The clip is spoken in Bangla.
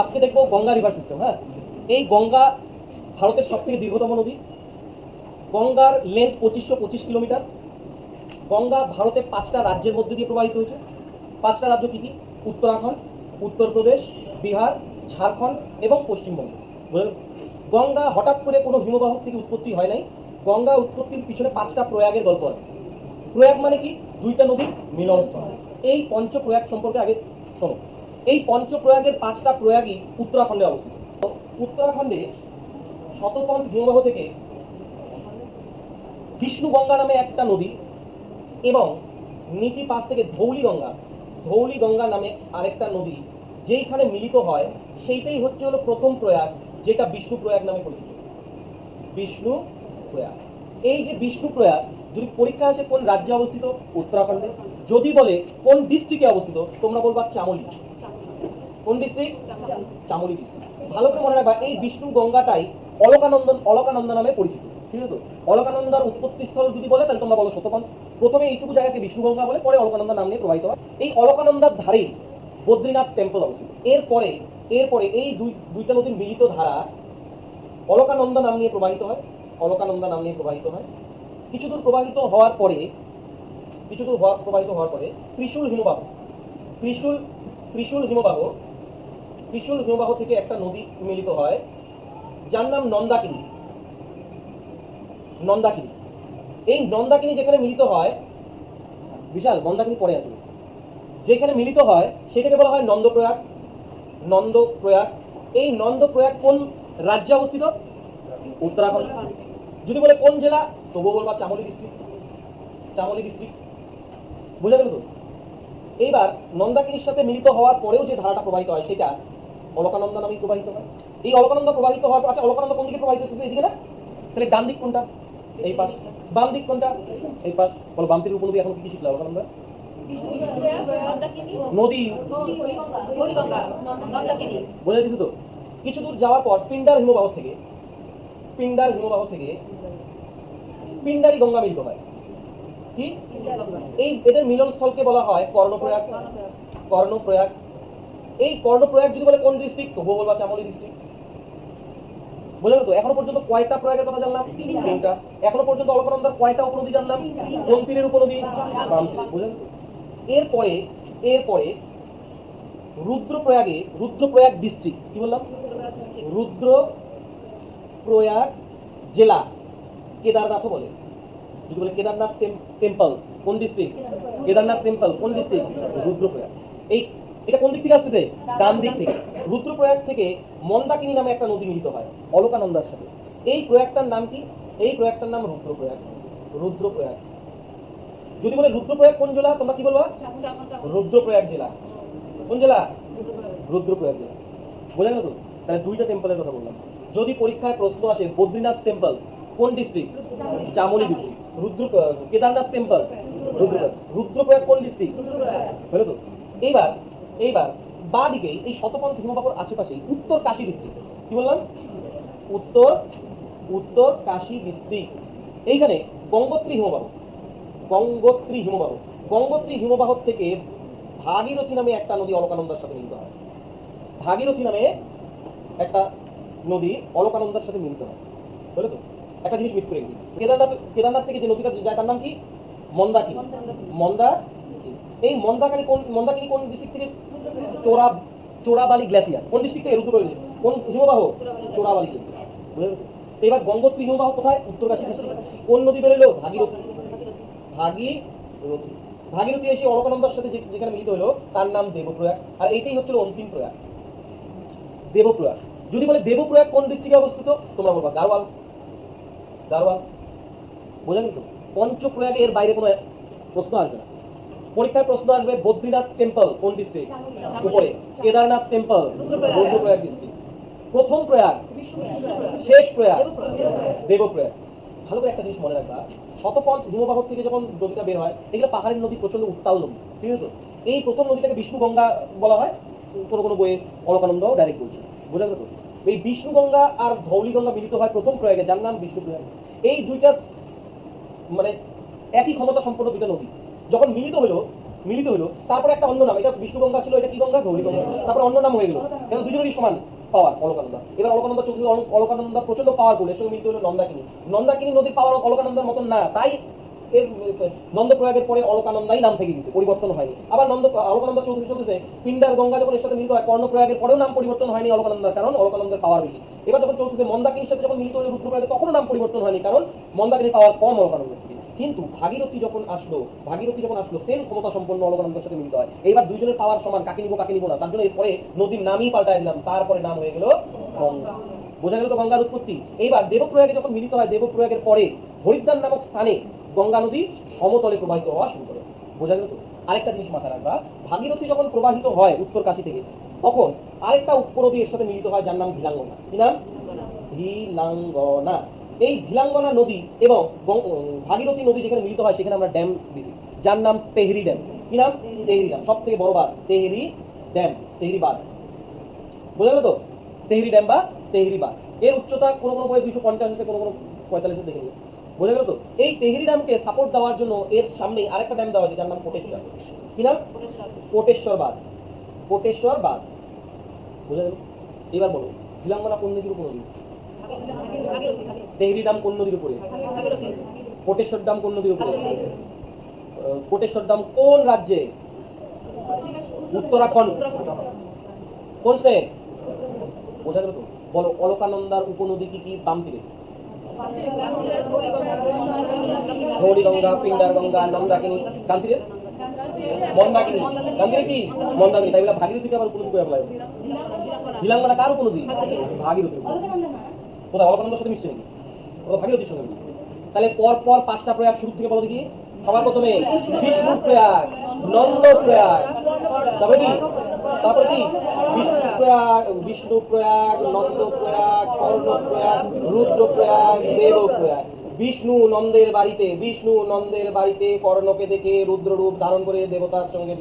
আজকে দেখব গঙ্গা রিভার সিস্টেম হ্যাঁ? এই গঙ্গা ভারতের সব থেকে দীর্ঘতম নদী। গঙ্গার লেন্থ পঁচিশশো পঁচিশ কিলোমিটার। গঙ্গা ভারতে পাঁচটা রাজ্যের মধ্যে দিয়ে প্রবাহিত হয়েছে। পাঁচটা রাজ্য কী কী? উত্তরাখণ্ড, উত্তরপ্রদেশ, বিহার, ঝাড়খণ্ড এবং পশ্চিমবঙ্গ? গঙ্গা হঠাৎ করে কোনো হিমবাহ থেকে উৎপত্তি হয় নাই। গঙ্গা উৎপত্তির পিছনে পাঁচটা প্রয়াগের গল্প আছে। প্রয়াগ মানে কি? দুইটা নদীর মিলনস্থল। এই পঞ্চ প্রয়াগ সম্পর্কে আগে শোনো। এই পঞ্চ প্রয়াগের পাঁচটা প্রয়াগই উত্তরাখণ্ডে অবস্থিত। উত্তরাখণ্ডে শতপথ হিমবাহ থেকে বিষ্ণু গঙ্গা নামে একটা নদী এবং নীতি পাশ থেকে ধৌলি গঙ্গা ধৌলি গঙ্গা নামে আরেকটা নদী, যেইখানে মিলিত হয়, সেইটাই হচ্ছে হলো প্রথম প্রয়াগ, যেটা বিষ্ণু প্রয়াগ নামে পরিচিত। বিষ্ণু প্রয়াগ। এই যে বিষ্ণু প্রয়াগ, যদি পরীক্ষা আসে কোন রাজ্যে অবস্থিত? উত্তরাখণ্ডে। যদি বলে কোন ডিস্ট্রিক্টে অবস্থিত, তোমরা বলবা চামলি। কোন ডিস্ট্রিক্ট চামলি ডিস্ট্রিক্ট ভালো করে মনে রাখবা, এই বিষ্ণু গঙ্গাটাই অলকানন্দন অলকানন্দ নামে পরিচিত, ঠিক আছে তো? অলকানন্দার উৎপত্তি স্থল যদি বলে, তাহলে তোমরা বলো শতপন প্রথমে এইটুকু জায়গাকে বিষ্ণু গঙ্গা বলে, পরে অলকানন্দা নাম নিয়ে প্রবাহিত হয়। এই অলকানন্দার ধারেই বদ্রীনাথ টেম্পল অবস্থিত। এরপরে এরপরে এই দুই দুইটা নদীর মিলিত ধারা অলকানন্দা নাম নিয়ে প্রবাহিত হয়, অলকানন্দা নাম নিয়ে প্রবাহিত হয়। কিছু দূর প্রবাহিত হওয়ার পরে কিছু দূর প্রবাহিত হওয়ার পরে ত্রিশূল হিমবাহ ত্রিশূল ত্রিশূল হিমবাহ ত্রিশূল হিমবাহ থেকে একটা নদী মিলিত হয়। যার নাম নন্দাকিনী। নন্দাকিনী। এই নন্দাকিনী যেখানে মিলিত হয়, বিশাল নন্দাকিনী পরে আসবে যেখানে মিলিত হয়, সেটাকে বলা হয় নন্দপ্রয়াগ। নন্দপ্রয়াগ। এই নন্দপ্রয়াগ কোন রাজ্যে অবস্থিত? উত্তরাখণ্ড। যদি বলে কোন জেলা, তবুও বলবা চামলি ডিস্ট্রিক্ট চামলি ডিস্ট্রিক্ট বুঝা গেল তো? এইবার নন্দাকিনীর সাথে মিলিত হওয়ার পরেও যে ধারাটা প্রবাহিত হয়, সেটা অলকানন্দা নামেই প্রবাহিত হয়। এই অলকানন্দা প্রবাহিত হওয়ার আচ্ছা অলকানন্দা কোন দিকে প্রবাহিত হচ্ছে এইদিকে না? তাহলে ডান দিক কোনটা? এই পাশ। বাম দিক কোনটা? এই পাশ। বলো, বাম থেকে উপনদী এখন কি কি শিখলা অলকানন্দা? নদী। বোঝা দিচ্ছে তো? কিছু দূর যাওয়ার পর পিন্ডার হিমবাহ থেকে পিন্ডার হিমবাহ থেকে পিন্ডারি গঙ্গা মিলিত হয়। কি? এই এদের মিলনস্থলকে বলা হয় কর্ণপ্রয়াগ। কর্ণপ্রয়াগ। এই কর্ণপ্রয়াগ যদি বলে কোন ডিস্ট্রিক্ট তবুও বলবা চামলি ডিস্ট্রিক্ট বোঝা তো? এখনও পর্যন্ত কয়টা প্রয়াগের কথা জানলাম? তিনটা। এখনও পর্যন্ত অলকানন্দার কয়টা উপনদী জানলাম? কোন তীরের উপনদী? বাম তীরে বোঝা তো? এরপরে এরপরে রুদ্রপ্রয়াগে রুদ্রপ্রয়াগ ডিস্ট্রিক্ট কি বললাম? রুদ্র প্রয়াগ জেলা কেদারনাথও বলে। যদি বলে কেদারনাথ টেম্পল কোন ডিস্ট্রিক্ট কেদারনাথ। টেম্পল কোন ডিস্ট্রিক্ট রুদ্রপ্রয়াগ। এই এটা কোন দিক থেকে আসতেছে? ডান দিক থেকে। রুদ্রপ্রয়াগ থেকে মন্দাকিনী নামে একটা নদী মিলিত হয়, অলকানন্দার সাথে। এই প্রয়াগটার নাম কি? এই প্রয়াগটার নাম রুদ্রপ্রয়াগ রুদ্রপ্রয়াগ যদি বলে রুদ্রপ্রয়াগ কোন জেলা, তোমরা কি বলবা? রুদ্রপ্রয়াগ জেলা। কোন জেলা? রুদ্রপ্রয়াগ জেলা। বোঝা গেল তো? তাহলে দুইটা টেম্পলের কথা বললাম। যদি পরীক্ষায় প্রশ্ন আসে বদ্রীনাথ টেম্পল, কোন district? Chamoli district. Rudra Kedarnath temple Rudraprayag Rudraprayag কোন ডিস্ট্রিক্ট? হলো তো? এইবার এইবার বা দিকে এই শতপন্থ হিমবাহর আশেপাশে উত্তর কাশী ডিস্ট্রিক্ট কি বললাম? উত্তর উত্তর কাশী ডিস্ট্রিক্ট এইখানে গঙ্গোত্রী হিমবাহ গঙ্গোত্রী হিমবাহ। গঙ্গোত্রী হিমবাহ থেকে ভাগীরথী নামে একটা নদী অলকানন্দার সাথে মিলিত হয়। ভাগীরথী নামে একটা নদী অলকানন্দার সাথে মিলিত হয়। বুঝলে তো? একটা জিনিস মিস করে গেছি কেদারনাথ কেদারনাথ থেকে যে নদীটা যায় তার নাম কি? মন্দাকিনী। মন্দা এই মন্দাকানি কোন মন্দাকিনী কোন ডিস্ট্রিক্ট থেকে চোরা, চোরাবালি গ্লাসিয়ার কোন ডিস্ট্রিক্ট থেকে? রুদ্র রয়েছে কোন হিমবাহ? চোরাবালি গ্লাসিয়ার এবার গঙ্গোত্রী হিমবাহ কোথায়? উত্তরকাশী ডিস্ট্রিক্ট কোন নদী বেরোলো? ভাগীরথী। ভাগীরথী ভাগীরথী এসে অলকানন্দার সাথে যেখানে মিলিত হলো, তার নাম দেবপ্রয়াগ। আর এইটাই হচ্ছিল অন্তিম প্রয়াগ। দেবপ্রয়াগ। যদি বলে দেবপ্রয়াগ কোন ডিস্ট্রিক্টে অবস্থিত? তোমরা বলবা গারওয়াল গারওয়াল বোঝা গেল তো? পঞ্চপ্রয়াগে এর বাইরে কোনো প্রশ্ন আসবে না। পরীক্ষায় প্রশ্ন আসবে বদ্রীনাথ টেম্পল কোন ডিস্ট্রিক্ট উপরে। কেদারনাথ টেম্পল রুদ্রপ্রয়াগ ডিস্ট্রিক্ট প্রথম প্রয়াগ, শেষ প্রয়াগ, দেবপ্রয়াগ। ভালো করে একটা জিনিস মনে রাখবা, শতপথ হিমবাহ থেকে যখন নদীটা বের হয় এগুলো পাহাড়ের নদী প্রচণ্ড উত্তাল নদী, ঠিক আছে এই প্রথম নদীটাকে বিষ্ণু গঙ্গা বলা হয়, কোনো কোনো বইয়ে অলকানন্দ ডাইরেক্ট বলছে, বোঝা গেল তো? এই বিষ্ণু গঙ্গা আর ধৌলি গঙ্গা মিলিত হয় প্রথম প্রয়াগে, যার নাম বিষ্ণু প্রয়াগ। এই দুইটা মানে একই ক্ষমতা সম্পন্ন দুইটা নদী। যখন মিলিত হলো মিলিত হলো, তারপরে একটা অন্য নাম, এটা বিষ্ণু গঙ্গা ছিল, এটা কি গঙ্গা? গৌরী গঙ্গা তারপরে অন্য নাম হয়ে গেল। কেন? দুজনেরই সমান পাওয়ার অলকানন্দা। এবার অলকানন্দা চোখ অলকানন্দা প্রচণ্ড পাওয়ারফুল এর সঙ্গে মিলিত হলো নন্দাকিনী। নন্দাকিনী নদীর পাওয়ার অলকানন্দার মতন না, তাই এর, নন্দপ্রয়াগের পরে অলকানন্দাই নাম থেকে গেছে, পরিবর্তন হয়নি। আবার নন্দ, অলকানন্দা চলতেছে চলতেছে পিন্ডার গঙ্গা যখন এর সাথে মিলিত হয়, কর্ণপ্রয়াগের পরেও নাম পরিবর্তন হয়নি অলকানন্দার কারণ অলকানন্দের পাওয়ার বেশি। এবার যখন চলতেছে মন্দাকিনীর সাথে যখন মিলিত হলো রুদ্রপ্রয়াগে তখনও নাম পরিবর্তন হয়নি কারণ মন্দাকিনীর পাওয়ার কম অলকানন্দের থেকে। কিন্তু ভাগীরথী যখন আসলো, ভাগীরথী যখন আসলো সেম ক্ষমতা সম্পন্ন অলকানন্দের সাথে মিলিত হয়। এইবার দুইজনের পাওয়ার সমান, কাকে নিবো কাকে নিবো না। তার জন্য এরপরে নদীর নামই পাল্টায় দিলাম, তারপরে নাম হয়ে গেল গঙ্গা। বোঝা গেল তো গঙ্গার উৎপত্তি? এইবার দেবপ্রয়াগে যখন মিলিত হয়, দেবপ্রয়াগের পরে হরিদ্বার নামক স্থানে গঙ্গা নদী সমতলে প্রবাহিত হওয়া শুরু করে। বোঝা গেল তো? আরেকটা জিনিস মাথায় রাখবা, ভাগীরথী যখন প্রবাহিত হয় উত্তর কাশী থেকে, তখন আরেকটা উপনদী এর সাথে মিলিত হয়, যার নাম ভিলাঙ্গনা। কি নাম? ভিলাঙ্গনা। এই ভিলাঙ্গনা নদী এবং ভাগীরথী নদী যেখানে মিলিত হয়, সেখানে আমরা ড্যাম দিছি। যার নাম তেহরি ড্যাম। কি নাম? তেহরি ড্যাম। সব থেকে বড় বাঁধ, তেহরি ড্যাম, তেহরি বাঁধ। বোঝা গেল তো? তেহরি ড্যাম বা তেহরি বাঁধ। এর উচ্চতা কোনো কোনো বই দুইশো পঞ্চাশ আছে, কোনো কোনো পঁয়তাল্লিশে দেখে নিও বোঝা গেল তো? এই তেহরি ড্যামকে সাপোর্ট দেওয়ার জন্য এর সামনে আরেকটা ড্যাম দেওয়া আছে, যার নাম কোটেশ্বর। কি নাম? কোটেশ্বর বাঁধ। কোটেশ্বর বাঁধ। বোঝা গেল? এবার বলো ভিলাঙ্গনা কোন নদীর উপনদী? তেহরি ড্যাম কোন নদীর উপরে? কোটেশ্বর ড্যাম কোন নদীর উপরে? কোটেশ্বর ড্যাম কোন রাজ্যে? উত্তরাখণ্ড। কোন স্টেট বোঝা গেল তো? বলো, অলকানন্দার উপনদী কি কি? বাম তীরে গৌরী গঙ্গা গঙ্গা কি? আবার করে কার উপনদী? উপনদী। কোথায়? সাথে মিশছে নাকি? ওটা ভাগীরথীর মিশছে। তাহলে পর পর পাঁচটা প্রয়াগ শুরু থেকে বলো দেখি। সবার প্রথমে বিষ্ণু প্রয়াগ, নন্দ প্রয়াগ, তারপরে কি? তারপরে কি? বিষ্ণু প্রয়াগ বিষ্ণু প্রয়াগ, নন্দ প্রয়াগ, কর্ণ প্রয়াগ, রুদ্র প্রয়াগ, দেব প্রয়াগ। বিষ্ণু নন্দের বাড়িতে, বিষ্ণু নন্দের বাড়িতে কর্ণকে দেখে রুদ্র রূপ ধারণ করে দেবতার সঙ্গে